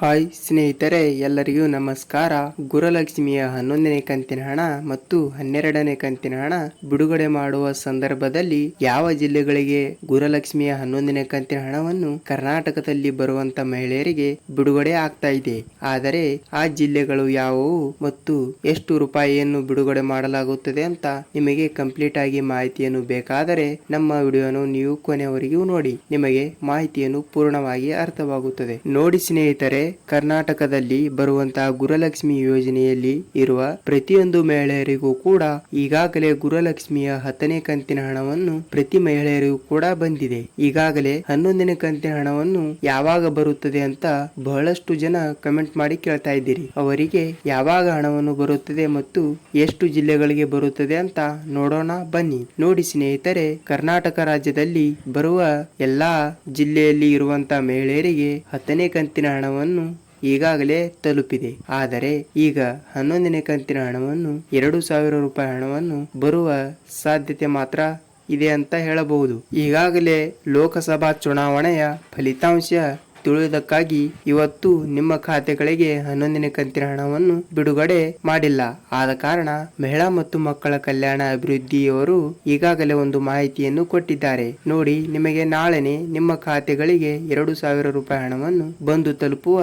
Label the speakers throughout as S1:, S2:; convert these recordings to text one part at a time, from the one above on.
S1: Hi ಸ್ನೇಹಿತರೆ, ಎಲ್ಲರಿಗೂ ನಮಸ್ಕಾರ. ಗುರುಲಕ್ಷ್ಮಿಯ ಹನ್ನೊಂದನೇ ಕಂತಿನ ಹಣ ಮತ್ತು ಹನ್ನೆರಡನೇ ಕಂತಿನ ಹಣ ಬಿಡುಗಡೆ ಮಾಡುವ ಸಂದರ್ಭದಲ್ಲಿ ಯಾವ ಜಿಲ್ಲೆಗಳಿಗೆ ಗುರುಲಕ್ಷ್ಮಿಯ ಹನ್ನೊಂದನೇ ಕಂತಿನ ಹಣವನ್ನು ಕರ್ನಾಟಕದಲ್ಲಿ ಬರುವಂತ ಮಹಿಳೆಯರಿಗೆ ಬಿಡುಗಡೆ ಆಗ್ತಾ ಇದೆ? ಆದರೆ ಆ ಜಿಲ್ಲೆಗಳು ಯಾವುವು ಮತ್ತು ಎಷ್ಟು ರೂಪಾಯಿಯನ್ನು ಬಿಡುಗಡೆ ಮಾಡಲಾಗುತ್ತದೆ ಅಂತ ನಿಮಗೆ ಕಂಪ್ಲೀಟ್ ಆಗಿ ಮಾಹಿತಿಯನ್ನು ಬೇಕಾದರೆ ನಮ್ಮ ವಿಡಿಯೋನು ನೀವು ಕೊನೆವರೆಗೂ ನೋಡಿ. ನಿಮಗೆ ಮಾಹಿತಿಯನ್ನು ಪೂರ್ಣವಾಗಿ ಅರ್ಥವಾಗುತ್ತದೆ. ನೋಡಿ ಸ್ನೇಹಿತರೆ ಕರ್ನಾಟಕದಲ್ಲಿ ಬರುವಂತಹ ಗುರುಲಕ್ಷ್ಮಿ ಯೋಜನೆಯಲ್ಲಿ ಇರುವ ಪ್ರತಿಯೊಂದು ಮಹಿಳೆಯರಿಗೂ ಕೂಡ ಈಗಾಗಲೇ ಗುರುಲಕ್ಷ್ಮಿಯ ಹತ್ತನೇ ಕಂತಿನ ಹಣವನ್ನು ಪ್ರತಿ ಮಹಿಳೆಯರಿಗೂ ಕೂಡ ಬಂದಿದೆ. ಈಗಾಗಲೇ ಹನ್ನೊಂದನೇ ಕಂತಿನ ಹಣವನ್ನು ಯಾವಾಗ ಬರುತ್ತದೆ ಅಂತ ಬಹಳಷ್ಟು ಜನ ಕಮೆಂಟ್ ಮಾಡಿ ಕೇಳ್ತಾ ಇದ್ದೀರಿ. ಅವರಿಗೆ ಯಾವಾಗ ಹಣವನ್ನು ಬರುತ್ತದೆ ಮತ್ತು ಎಷ್ಟು ಜಿಲ್ಲೆಗಳಿಗೆ ಬರುತ್ತದೆ ಅಂತ ನೋಡೋಣ, ಬನ್ನಿ. ನೋಡಿ ಸ್ನೇಹಿತರೆ, ಕರ್ನಾಟಕ ರಾಜ್ಯದಲ್ಲಿ ಬರುವ ಎಲ್ಲಾ ಜಿಲ್ಲೆಯಲ್ಲಿ ಇರುವಂತಹ ಮಹಿಳೆಯರಿಗೆ ಹತ್ತನೇ ಕಂತಿನ ಹಣವನ್ನು ಈಗಾಗಲೇ ತಲುಪಿದೆ. ಆದರೆ ಈಗ ಹನ್ನೊಂದನೇ ಕಂತಿನ ಹಣವನ್ನು ಎರಡು ಸಾವಿರ ರೂಪಾಯಿ ಹಣವನ್ನು ಬರುವ ಸಾಧ್ಯತೆ ಮಾತ್ರ ಇದೆ ಅಂತ ಹೇಳಬಹುದು. ಈಗಾಗಲೇ ಲೋಕಸಭಾ ಚುನಾವಣೆಯ ಫಲಿತಾಂಶ ತಿಳಿಯುವುದಕ್ಕಾಗಿ ಇವತ್ತು ನಿಮ್ಮ ಖಾತೆಗಳಿಗೆ ಹನ್ನೊಂದನೇ ಕಂತಿನ ಹಣವನ್ನು ಬಿಡುಗಡೆ ಮಾಡಿಲ್ಲ. ಆದ ಕಾರಣ ಮಹಿಳಾ ಮತ್ತು ಮಕ್ಕಳ ಕಲ್ಯಾಣ ಅಭಿವೃದ್ಧಿಯವರು ಈಗಾಗಲೇ ಒಂದು ಮಾಹಿತಿಯನ್ನು ಕೊಟ್ಟಿದ್ದಾರೆ. ನೋಡಿ, ನಿಮಗೆ ನಾಳೆನೆ ನಿಮ್ಮ ಖಾತೆಗಳಿಗೆ ಎರಡು ಸಾವಿರ ರೂಪಾಯಿ ಹಣವನ್ನು ಬಂದು ತಲುಪುವ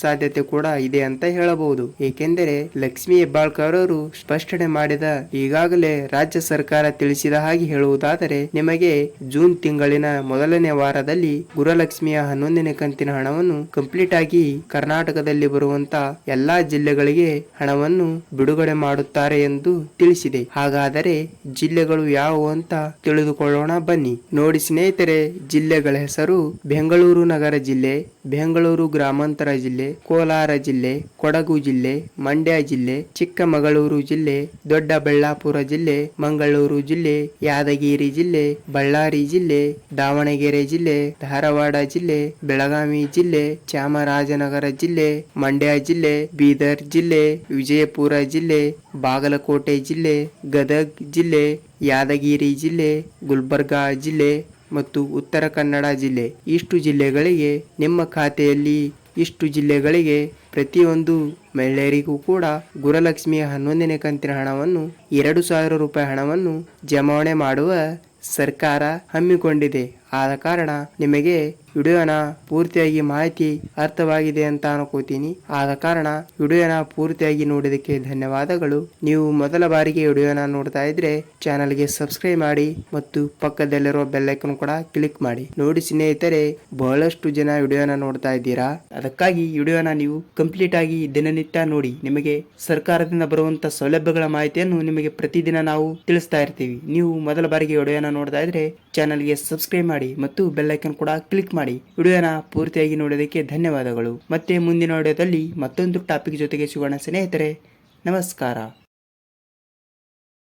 S1: ಸಾಧ್ಯತೆ ಕೂಡ ಇದೆ ಅಂತ ಹೇಳಬಹುದು. ಏಕೆಂದರೆ ಲಕ್ಷ್ಮಿ ಹೆಬ್ಬಾಳ್ಕರ್ ಅವರು ಸ್ಪಷ್ಟನೆ ಮಾಡಿದ ಈಗಾಗಲೇ ರಾಜ್ಯ ಸರ್ಕಾರ ತಿಳಿಸಿದ ಹಾಗೆ ಹೇಳುವುದಾದರೆ, ನಿಮಗೆ ಜೂನ್ ತಿಂಗಳಿನ ಮೊದಲನೇ ವಾರದಲ್ಲಿ ಗುರುಲಕ್ಷ್ಮಿಯ ಹನ್ನೊಂದನೇ ಕಂತಿನ ಹಣವನ್ನು ಕಂಪ್ಲೀಟ್ ಆಗಿ ಕರ್ನಾಟಕದಲ್ಲಿ ಬರುವಂತ ಎಲ್ಲಾ ಜಿಲ್ಲೆಗಳಿಗೆ ಹಣವನ್ನು ಬಿಡುಗಡೆ ಮಾಡುತ್ತಾರೆ ಎಂದು ತಿಳಿಸಿದೆ. ಹಾಗಾದರೆ ಜಿಲ್ಲೆಗಳು ಯಾವುವು ಅಂತ ತಿಳಿದುಕೊಳ್ಳೋಣ ಬನ್ನಿ. ನೋಡಿ ಸ್ನೇಹಿತರೆ, ಜಿಲ್ಲೆಗಳ ಹೆಸರು ಬೆಂಗಳೂರು ನಗರ ಜಿಲ್ಲೆ, ಬೆಂಗಳೂರು ಗ್ರಾಮಾಂತರ ಜಿಲ್ಲೆ, ಕೋಲಾರ ಜಿಲ್ಲೆ, ಕೊಡಗು ಜಿಲ್ಲೆ, ಮಂಡ್ಯ ಜಿಲ್ಲೆ, ಚಿಕ್ಕಮಗಳೂರು ಜಿಲ್ಲೆ, ದೊಡ್ಡಬಳ್ಳಾಪುರ ಜಿಲ್ಲೆ, ಮಂಗಳೂರು ಜಿಲ್ಲೆ, ಯಾದಗಿರಿ ಜಿಲ್ಲೆ, ಬಳ್ಳಾರಿ ಜಿಲ್ಲೆ, ದಾವಣಗೆರೆ ಜಿಲ್ಲೆ, ಧಾರವಾಡ ಜಿಲ್ಲೆ, ಬೆಳಗಾವಿ ಜಿಲ್ಲೆ, ಚಾಮರಾಜನಗರ ಜಿಲ್ಲೆ, ಮಂಡ್ಯ ಜಿಲ್ಲೆ, ಬೀದರ್ ಜಿಲ್ಲೆ, ವಿಜಯಪುರ ಜಿಲ್ಲೆ, ಬಾಗಲಕೋಟೆ ಜಿಲ್ಲೆ, ಗದಗ್ ಜಿಲ್ಲೆ, ಯಾದಗಿರಿ ಜಿಲ್ಲೆ, ಗುಲ್ಬರ್ಗಾ ಜಿಲ್ಲೆ ಮತ್ತು ಉತ್ತರ ಕನ್ನಡ ಜಿಲ್ಲೆ. ಇಷ್ಟು ಜಿಲ್ಲೆಗಳಿಗೆ ನಿಮ್ಮ ಖಾತೆಯಲ್ಲಿ ಇಷ್ಟು ಜಿಲ್ಲೆಗಳಿಗೆ ಪ್ರತಿಯೊಂದು ಮಹಿಳೆಯರಿಗೂ ಕೂಡ ಗುರುಲಕ್ಷ್ಮಿಯ ಹನ್ನೊಂದನೇ ಕಂತಿನ ಹಣವನ್ನು, ಎರಡು ಸಾವಿರ ರೂಪಾಯಿ ಹಣವನ್ನು ಜಮಾವಣೆ ಮಾಡುವ ಸರ್ಕಾರ ಹಮ್ಮಿಕೊಂಡಿದೆ. ಆದ ಕಾರಣ ನಿಮಗೆ ವಿಡಿಯೋನ ಪೂರ್ತಿಯಾಗಿ ಮಾಹಿತಿ ಅರ್ಥವಾಗಿದೆ ಅಂತ ಅನ್ಕೋತೀನಿ. ಆದ ಕಾರಣ ವಿಡಿಯೋನ ಪೂರ್ತಿಯಾಗಿ ನೋಡಿದಕ್ಕೆ ಧನ್ಯವಾದಗಳು. ನೀವು ಮೊದಲ ಬಾರಿಗೆ ವಿಡಿಯೋನ ನೋಡ್ತಾ ಇದ್ರೆ ಚಾನಲ್ಗೆ ಸಬ್ಸ್ಕ್ರೈಬ್ ಮಾಡಿ ಮತ್ತು ಪಕ್ಕದಲ್ಲಿರೋ ಬೆಲ್ಲೈಕನ್ ಕೂಡ ಕ್ಲಿಕ್ ಮಾಡಿ. ನೋಡಿ ಸ್ನೇಹಿತರೆ, ಬಹಳಷ್ಟು ಜನ ವಿಡಿಯೋನ ನೋಡ್ತಾ ಇದ್ದೀರಾ? ಅದಕ್ಕಾಗಿ ವಿಡಿಯೋನ ನೀವು ಕಂಪ್ಲೀಟ್ ಆಗಿ ದಿನನಿತ್ಯ ನೋಡಿ. ನಿಮಗೆ ಸರ್ಕಾರದಿಂದ ಬರುವಂತ ಸೌಲಭ್ಯಗಳ ಮಾಹಿತಿಯನ್ನು ನಿಮಗೆ ಪ್ರತಿದಿನ ನಾವು ತಿಳಿಸ್ತಾ ಇರ್ತೀವಿ. ನೀವು ಮೊದಲ ಬಾರಿಗೆ ವಿಡಿಯೋನ ನೋಡ್ತಾ ಇದ್ರೆ ಚಾನಲ್ಗೆ ಸಬ್ಸ್ಕ್ರೈಬ್ ಮಾಡಿ ಮತ್ತು ಬೆಲ್ಲೈಕನ್ ಕೂಡ ಕ್ಲಿಕ್ ಮಾಡಿ ವಿಡಿಯೋನ ಪೂರ್ತಿಯಾಗಿ ನೋಡೋದಕ್ಕೆ ಧನ್ಯವಾದಗಳು. ಮತ್ತೆ ಮುಂದಿನ ವಿಡಿಯೋದಲ್ಲಿ ಮತ್ತೊಂದು ಟಾಪಿಕ್ ಜೊತೆಗೆ ಸಿಗೋಣ ಸ್ನೇಹಿತರೆ ನಮಸ್ಕಾರ.